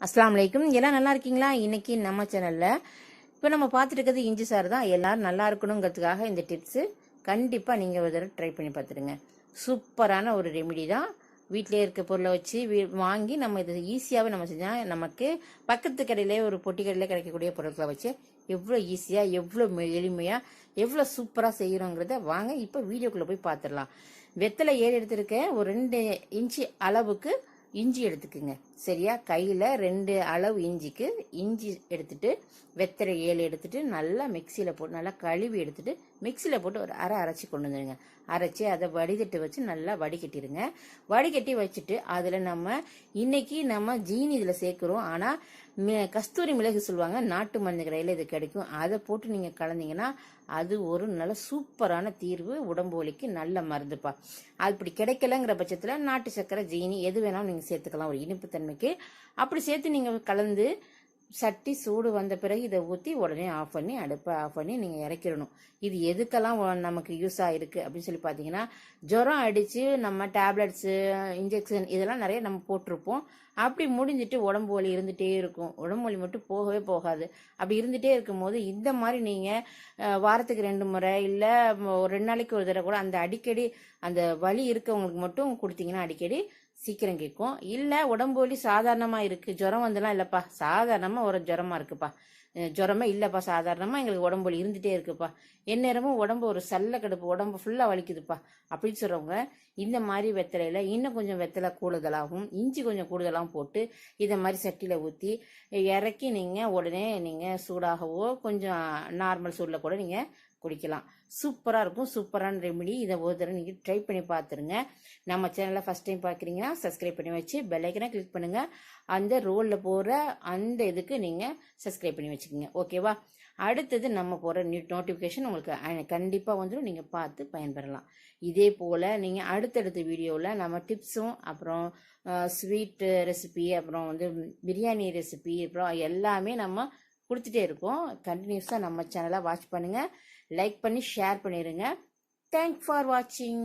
அஸ்லாம் வலைக்கும் எல்லாம் நல்லா இருக்கீங்களா? இன்னைக்கு நம்ம சேனல்ல இப்போ நம்ம பார்த்துட்டு இருக்கிறது இஞ்சி சார் தான். எல்லாரும் நல்லா இருக்கணுங்கிறதுக்காக இந்த டிப்ஸு கண்டிப்பாக நீங்கள் ஒரு தடவை ட்ரை பண்ணி பார்த்துருங்க சூப்பரான ஒரு ரெமிடி தான். வீட்டிலே இருக்க பொருளை வச்சு வீ- வாங்கி நம்ம இது ஈஸியாகவே நம்ம செஞ்சால் நமக்கு பக்கத்து கடையிலே ஒரு பொட்டி கடையிலே கிடைக்கக்கூடிய பொருட்களை வச்சு எவ்வளோ ஈஸியாக எவ்வளோ எளிமையாக எவ்வளோ சூப்பராக செய்கிறோங்கிறத வாங்க. இப்போ வீடியோக்குள்ளே போய் பார்த்துடலாம். வெத்தலை ஏறி எடுத்திருக்க ஒரு ரெண்டு இன்ச்சு அளவுக்கு இஞ்சி எடுத்துக்குங்க. சரியா? கையில் ரெண்டு அளவு இஞ்சிக்கு இஞ்சி எடுத்துட்டு வெத்தரை ஏழு எடுத்துட்டு நல்லா மிக்சியில் போட்டு நல்லா கழுவி எடுத்துட்டு மிக்சியில் போட்டு ஒரு அரை அரைச்சி கொண்டு வந்துடுங்க அரைச்சி அதை வடிகட்டு வச்சு நல்லா வடிகட்டிடுங்க வடிகட்டி வச்சுட்டு அதில் நம்ம இன்னைக்கு நம்ம ஜீனி இதில் சேர்க்குறோம். ஆனால் மி- கஸ்தூரி மிளகு சொல்லுவாங்க நாட்டு மருந்து கடையில் இது கிடைக்கும். அதை போட்டு நீங்கள் கலந்தீங்கன்னா அது ஒரு நல்ல சூப்பரான தீர்வு உடம்பு வலிக்கு நல்ல மருந்துப்பா. அது இப்படி கிடைக்கலங்கிற பட்சத்தில் நாட்டு சர்க்கரை ஜீனி எது வேணாலும் நீங்கள் சேர்த்துக்கலாம் ஒரு இனிப்பு தன்மைக்கு அப்படி சேர்த்து நீங்கள் கலந்து சட்டி சூடு வந்த பிறகு இதை ஊற்றி உடனே ஆஃப் பண்ணி அடுப்பை ஆஃப் பண்ணி நீங்கள் இறக்கிடணும். இது எதுக்கெல்லாம் நமக்கு யூஸ் ஆகிருக்கு அப்படின்னு சொல்லி பார்த்தீங்கன்னா ஜுரம் அடித்து நம்ம டேப்லெட்ஸு இன்ஜெக்ஷன் இதெல்லாம் நிறைய நம்ம போட்டிருப்போம். அப்படி முடிஞ்சிட்டு உடம்பு வலி இருந்துகிட்டே இருக்கும். உடம்பு வலி மட்டும் போகவே போகாது. அப்படி இருந்துகிட்டே இருக்கும்போது இந்த மாதிரி நீங்கள் வாரத்துக்கு ரெண்டு முறை இல்லை ஒரு ரெண்டு நாளைக்கு ஒரு தடவை கூட அந்த அடிக்கடி அந்த வலி இருக்கவங்களுக்கு மட்டும் கொடுத்தீங்கன்னா அடிக்கடி சீக்கிரம் கேட்கும். இல்லை உடம்பு வலி சாதாரணமாக இருக்குது ஜுரம் வந்துலாம் இல்லைப்பா. சாதாரணமாக ஒரு ஜுரமா இருக்குப்பா. ஜுரமே இல்லைப்பா சாதாரணமாக எங்களுக்கு உடம்பு வலி இருந்துகிட்டே இருக்குப்பா. எந்நேரமும் உடம்பு ஒரு சல்ல கடுப்பு உடம்பு ஃபுல்லாக வலிக்குதுப்பா. அப்படின்னு சொல்கிறவங்க இந்த மாதிரி வெத்தலையில் இன்னும் கொஞ்சம் வெத்தலை கூடுதலாகவும் இஞ்சி கொஞ்சம் கூடுதலாகவும் போட்டு இதை மாதிரி சட்டியில் ஊற்றி இறக்கி நீங்கள் உடனே நீங்கள் சூடாகவோ கொஞ்சம் நார்மல் சூடில் கூட நீங்கள் குடிக்கலாம். சூப்பராக இருக்கும். சூப்பரான ரெமெடி. இதை ஒரு தடவை நீங்கள் ட்ரை பண்ணி பார்த்துருங்க நம்ம சேனலை ஃபஸ்ட் டைம் பார்க்குறீங்கன்னா சப்ஸ்கிரைப் பண்ணி வச்சு பெல்லைக்கனை கிளிக் பண்ணுங்கள் அந்த ரோலில் போகிற அந்த இதுக்கு நீங்கள் சப்ஸ்கிரைப் பண்ணி வச்சுக்கோங்க. ஓகேவா அடுத்தது நம்ம போகிற நியூ நோட்டிஃபிகேஷன் உங்களுக்கு கண்டிப்பாக வந்துடும் நீங்கள் பார்த்து பயன்பெறலாம். இதே போல் நீங்கள் அடுத்தடுத்த வீடியோவில் நம்ம டிப்ஸும் அப்புறம் ஸ்வீட்டு ரெசிபி அப்புறம் வந்து பிரியாணி ரெசிபி அப்புறம் எல்லாமே நம்ம கொடுத்துட்டே இருக்கோம் கண்டினியூஸாக நம்ம சேனலை வாட்ச் பண்ணுங்கள் லைக் பண்ணி ஷேர் பண்ணிடுங்க தேங்க் ஃபார் வாட்சிங்